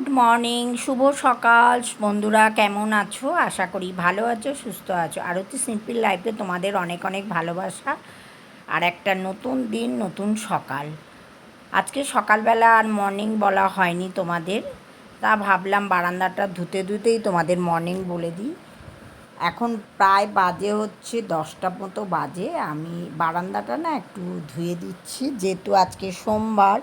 Good morning, শুভ সকাল। বন্ধুরা, কেমন আছো? আশা করি ভালো আছো, সুস্থ আছো। আরতি সিম্পল লাইফে তোমাদের অনেক অনেক ভালোবাসা। আর একটা নতুন দিন, নতুন সকাল। আজকে সকালবেলা আর মর্নিং বলা হয়নি তোমাদের। তা ভাবলাম বারান্দাটা ধুতে ধুতেই তোমাদের মর্নিং বলে দিই। এখন প্রায় বাজে হচ্ছে দশটা মতো বাজে। আমি বারান্দাটা না একটু ধুয়ে দিচ্ছি। যেহেতু আজকে সোমবার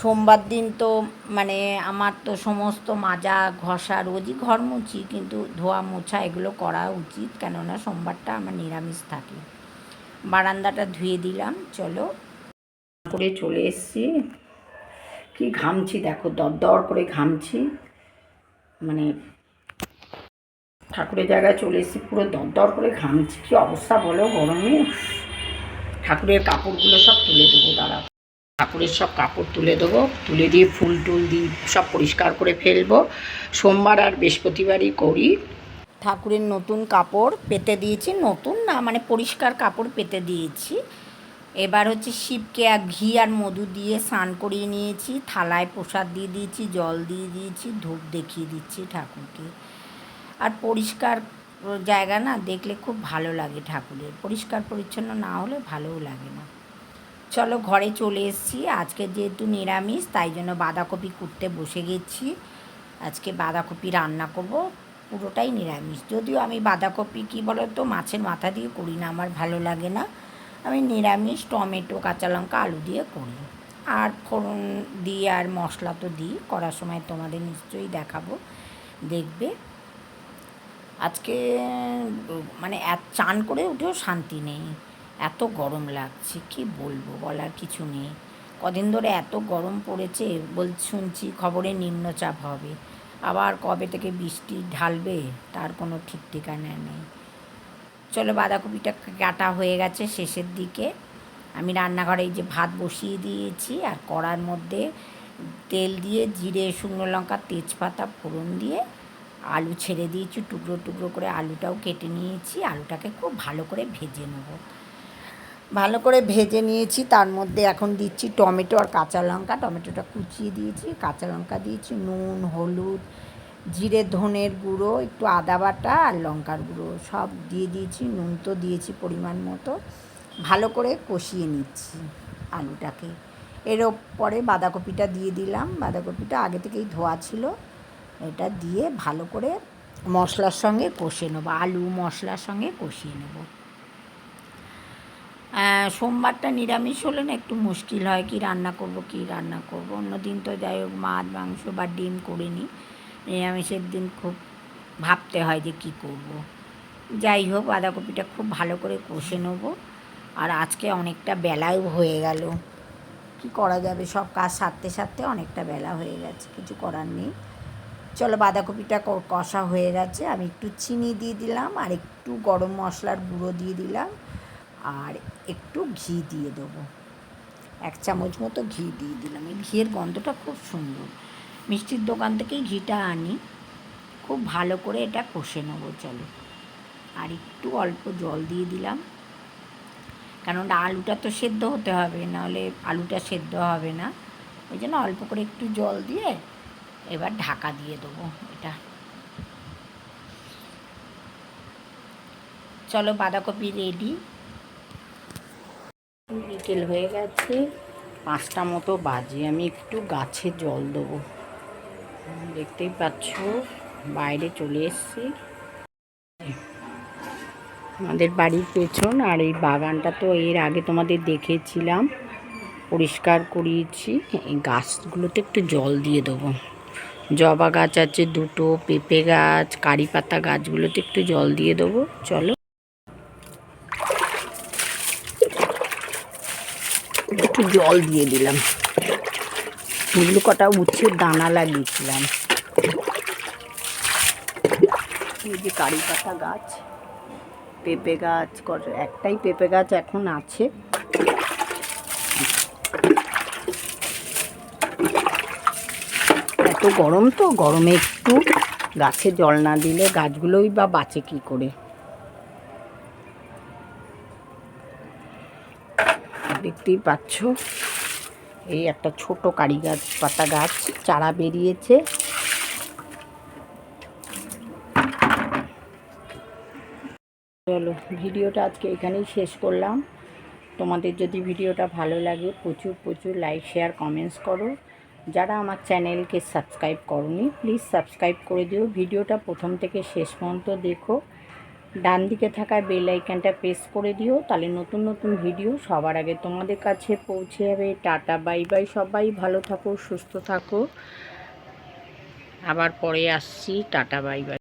সোমবার দিন তো মানে আমার তো সমস্ত মাজা, ঘষা, রোজই ঘর মুছি, কিন্তু ধোয়া, মোছা এগুলো করা উচিত, কেননা সোমবারটা আমার নিরামিষ থাকে। বারান্দাটা ধুয়ে দিলাম, চলো। করে চলে এসছি। কি ঘামছি দেখো দর দর করে ঘামছি। মানে ঠাকুরের জায়গায় চলে এসেছি, পুরো দরদর করে ঘামছি। কি অবস্থা বলো গরমে? ঠাকুরের কাপড়গুলো সব তুলে দেবো দাঁড়া ঠাকুরের সব কাপড় তুলে দেবো। তুলে দিয়ে ফুল টুল দিয়ে সব পরিষ্কার করে ফেলব। সোমবার আর বৃহস্পতিবারই করি। ঠাকুরের নতুন কাপড় পেতে দিয়েছি। নতুন না মানে পরিষ্কার কাপড় পেতে দিয়েছি। এবার হচ্ছে শিবকে আর ঘি আর মধু দিয়ে স্নান করিয়ে নিয়েছি। থালায় প্রসাদ দিয়ে দিয়েছি, জল দিয়ে দিয়েছি, ধূপ দেখিয়ে দিচ্ছি ঠাকুরকে। আর পরিষ্কার জায়গা না দেখলে খুব ভালো লাগে ঠাকুরের। পরিষ্কার পরিচ্ছন্ন না হলে ভালোও লাগে না। চলো ঘরে চলে এসেছি। আজকে যেহেতু নিরামিষ, তাই জন্য বাঁধাকপি কুটতে বসে গেছি। আজকে বাঁধাকপি রান্না করব, পুরোটাই নিরামিষ। যদিও আমি বাঁধাকপি, কী বলো তো মাছের মাথা দিয়ে করি না, আমার ভালো লাগে না। আমি নিরামিষ, টমেটো, কাঁচা লঙ্কা, আলু দিয়ে করি। আর ফোড়ন দিয়ে আর মশলা তো দিই, করার সময় তোমাদের নিশ্চয়ই দেখাবো। দেখবে। আজকে মানে চান করে উঠেও শান্তি নেই। এত গরম লাগছে, কি বলব বলার কিছু নেই। কদিন ধরে এত গরম পড়েছে, বল শুনছি খবরে নিম্নচাপ হবে। আবার কবে থেকে বৃষ্টি ঢালবে, তার কোনো ঠিক ঠিকানা নেই। চলো বাঁধাকপিটা কাটা হয়ে গেছে শেষের দিকে। আমি রান্নাঘরে এই যে ভাত বসিয়ে দিয়েছি, আর কড়ার মধ্যে তেল দিয়ে জিরে, শুকনো লঙ্কা, তেজপাতা, ফোড়ন দিয়ে আলু ছেড়ে দিয়েছি। টুকরো টুকরো করে আলুটাও কেটে নিয়েছি। আলুটাকে খুব ভালো করে ভেজে নেব। ভালো করে ভেজে নিয়েছি, তার মধ্যে এখন দিচ্ছি টমেটো আর কাঁচা লঙ্কা। টমেটোটা কুচিয়ে দিয়েছি, কাঁচা লঙ্কা দিয়েছি, নুন, হলুদ, জিরে, ধনের গুঁড়ো, একটু আদা বাটা আর লঙ্কার গুঁড়ো সব দিয়ে দিয়েছি, নুন তো দিয়েছি পরিমাণ মতো। ভালো করে কষিয়ে নিচ্ছি আলুটাকে। এর পরে বাঁধাকপিটা দিয়ে দিলাম। বাঁধাকপিটা আগে থেকেই ধোয়া ছিল। এটা দিয়ে ভালো করে মশলার সঙ্গে কষে নেব, আলু মশলার সঙ্গে কষিয়ে নেব। সোমবারটা নিরামিষ হলে না একটু মুশকিল হয়, কি রান্না করব, কি রান্না করব। অন্য দিন তো যাই হোক, মাছ, মাংস বা ডিম করে নিই নিরামিষের দিন খুব ভাবতে হয় যে কি করব। যাই হোক, বাঁধাকপিটা খুব ভালো করে কষে নেব। আর আজকে অনেকটা বেলাও হয়ে গেল। কি করা যাবে? সব কাজ সারতে সারতে অনেকটা বেলা হয়ে গেছে, কিছু করার নেই। চলো, বাঁধাকপিটা কষা হয়ে গেছে। আমি একটু চিনি দিয়ে দিলাম আর একটু গরম মশলার গুঁড়ো দিয়ে দিলাম। আর একটু ঘি দিয়ে দেবো। এক চামচ মতো ঘি দিয়ে দিলাম। এই ঘিয়ের গন্ধটা খুব সুন্দর। মিষ্টির দোকান থেকেই ঘিটা আনি। খুব ভালো করে এটা কষে নেব, চলো। আর একটু অল্প জল দিয়ে দিলাম। কেননা আলুটা তো সেদ্ধ হতে হবে, নাহলে আলুটা সেদ্ধ হবে না। ওই জন্য অল্প করে একটু জল দিয়ে এবার ঢাকা দিয়ে দেবো এটা। চলো বাঁধাকপি রেডি। বিকেল হয়ে গেছে। পাঁচটা মতো বাজে, আমি একটু গাছে জল দেবো। দেখতেই পাচ্ছ, বাইরে চলে এসছি। আমাদের বাড়ির পেছন আর এই বাগানটা তো এর আগে তোমাদের দেখেছিলাম। পরিষ্কার করিয়েছি। এই গাছগুলোতে একটু জল দিয়ে দেবো। জবা গাছ আছে দুটো, পেঁপে গাছ, কারি পাতা গাছগুলোতে একটু জল দিয়ে দেবো। চলো। একটু জল দিয়ে দিলাম। এগুলো কটা উচ্ছে দানা লাগিয়েছিলাম। এই যে কারি পাতা গাছ, পেঁপে গাছ একটাই পেঁপে গাছ এখন আছে। এত গরম তো, গরমে একটু গাছে জল না দিলে গাছগুলোই বা বাঁচে কী করে? দেখতেই পাচ্ছ। এই একটা ছোট কারি গাছ পাতা গাছ, চারা বেরিয়েছে। চলো, ভিডিওটা আজকে এখানেই শেষ করলাম। তোমাদের যদি ভিডিওটা ভালো লাগে, প্রচুর প্রচুর লাইক শেয়ার কমেন্টস করো। যারা আমার চ্যানেলকে সাবস্ক্রাইব করনি প্লিজ সাবস্ক্রাইব করে দিও। ভিডিওটা প্রথম থেকে শেষ পর্যন্ত দেখো। ডান দিকে থাকা বেল আইকনটা প্রেস করে দিও, তাহলে নতুন নতুন ভিডিও সবার আগে তোমাদের কাছে পৌঁছে যাবে। টাটা বাই বাই সবাই, ভালো থাকো, সুস্থ থাকো। আবার পরে আসছি। Tata bye bye